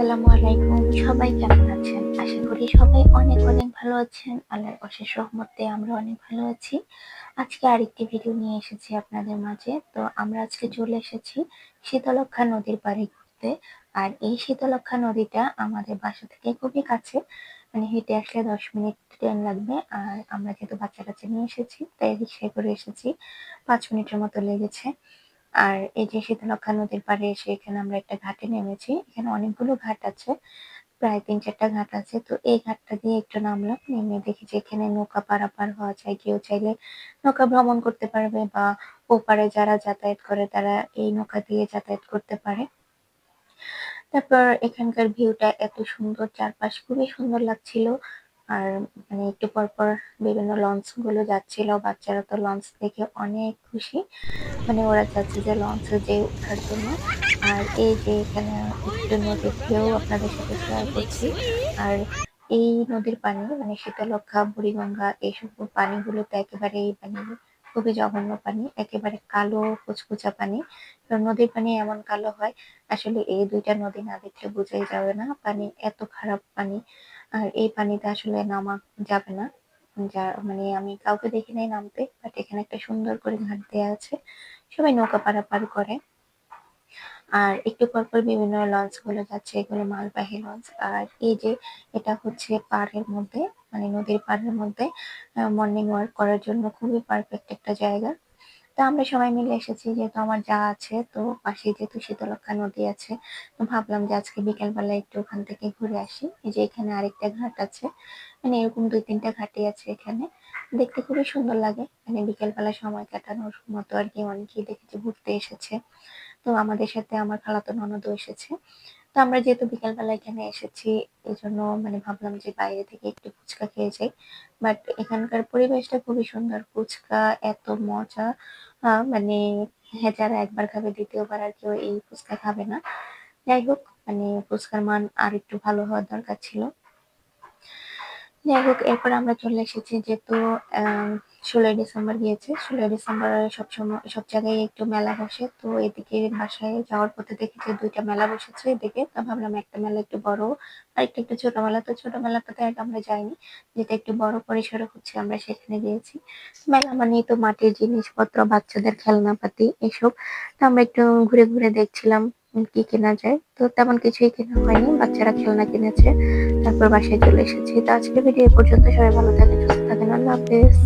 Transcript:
আসসালামু আলাইকুম। সবাই কেমন আছেন? আশা করি সবাই অনেক অনেক ভালো আছেন। আল্লাহর অশেষ রহমতে আমরা অনেক ভালো আছি। আজকে আরেকটি ভিডিও নিয়ে এসেছি আপনাদের মাঝে। তো আমরা আজকে চলে এসেছি শীতলক্ষা নদীর পাড়ে ঘুরতে। আর এই শীতলক্ষা নদীটা আমাদের বাসা থেকে খুবই কাছে। মানে হেঁটে আসলে দশ মিনিট ট্রেন লাগবে। আর আমরা যেহেতু বাচ্চা কাচ্চা নিয়ে এসেছি, তাই রিক্সায় করে এসেছি। পাঁচ মিনিটের মতো লেগেছে। আর এই যে শীতলক্ষা নদীর পাড়ে এসে এখানে আমরা একটা ঘাটে নেমেছি। এখানে অনেকগুলো ঘাট আছে, প্রায় তিন চারটা ঘাট আছে। তো এই ঘাটটা দিয়ে একটু নামলাম, নেমে দেখি যে এখানে নৌকা পারাপার হওয়া যায়। কেউ চাইলে নৌকা ভ্রমণ করতে পারবে বা ওপারে যারা যাতায়াত করে তারা এই নৌকা দিয়ে যাতায়াত করতে পারে। তারপর এখানকার ভিউটা এত সুন্দর, চারপাশ খুবই সুন্দর লাগছিল। আর মানে একটু পর পর বিভিন্ন লঞ্চগুলো যাচ্ছিল, বাচ্চারা তো লঞ্চ দেখে অনেক খুশি। মানে ওরা চাচ্ছে যে লঞ্চে যে ওঠার জন্য। আর এই যে এখানে একটু নদীর ঢেউ আপনাদের সাথে শেয়ার করছি। আর এই নদীর পানি মানে শীতলক্ষা বুড়িগঙ্গা, এইসব পানিগুলোতে একেবারে এই পানি খুবই জঘন্য পানি, একেবারে কালো, কুচকুচা পানি। নদীর পানি এমন কালো হয়, আসলে এই দুইটা নদী না দেখলে বোঝাই যাবে না। পানি এত খারাপ পানি আর এই পানিতে আসলে নামা যাবে না। যা মানে আমি কাউকে দেখি নাই নামতে বাট এখানে একটা সুন্দর করে ঘাট দেওয়া আছে। সবাই নৌকা পারাপার করে। আর একটু পর পর বিভিন্ন লঞ্চগুলো যাচ্ছে, এগুলো মালবাহী লঞ্চ আর এই যে, এটা হচ্ছে পাড়ের মধ্যে মানে নদীর পাড়ের মধ্যে মর্নিং ওয়াক করার জন্য খুবই পারফেক্ট একটা জায়গা। তো আমরা সবাই মিলে এসেছি, যেহেতু আমার যা আছে, তো পাশে যেহেতু শীতলক্ষা নদী আছে, তো ভাবলাম যে আজকে বিকেলবেলা একটু ওখান থেকে ঘুরে আসি। এই যে এখানে আরেকটা ঘাট আছে মানে এরকম দুই তিনটা ঘাটই আছে এখানে। দেখতে খুবই সুন্দর লাগে মানে বিকেলবেলা সময় কাটানোর মতো আর কি, অনেকেই দেখেছি ঘুরতে এসেছে। তো আমাদের সাথে আমার খালাতো ননদও এসেছে। তো আমরা যেহেতু বিকালবেলা এখানে এসেছি এই জন্য মানে ভাবলাম যে বাইরে থেকে একটু ফুচকা খেয়ে যাই। বাট এখানকার পরিবেশটা খুবই সুন্দর, ফুচকা এত মজা। মানে হ্যাঁ যারা একবার খাবে, দ্বিতীয়বার আর কেউ এই ফুচকা খাবে না। যাই হোক মানে ফুচকার মান আর একটু ভালো হওয়ার দরকার ছিল। যাই হোক, এরপর আমরা চলে এসেছি যেহেতু ষোলোই ডিসেম্বর গিয়েছে। ষোলোই ডিসেম্বর সবসময় সব জায়গায় একটু মেলা বসে। তো এদিকে বাসায় যাওয়ার পথে দেখি যে দুইটা মেলা বসেছে এদিকে। তো ভাবলাম একটা মেলা একটু বড় আর একটা একটু ছোট মেলা। তো ছোট মেলাটাতে আর আমরা যাইনি। যেটা একটু বড় পরিসরে হচ্ছে, আমরা সেখানে গিয়েছি। মেলা মানে তো মাটির জিনিসপত্র, বাচ্চাদের খেলনাপাতি, এসব। তো আমরা একটু ঘুরে ঘুরে দেখছিলাম। কি কেনা যায়। তো তেমন কিছুই কেনা হয়নি। বাচ্চারা খেলনা কিনেছে, তারপর বাসায় চলে এসেছি। তো আজকে ভিডিও পর্যন্ত। সবাই ভালো থাকেন, সুস্থ থাকেন। আল্লাহ হাফেজ।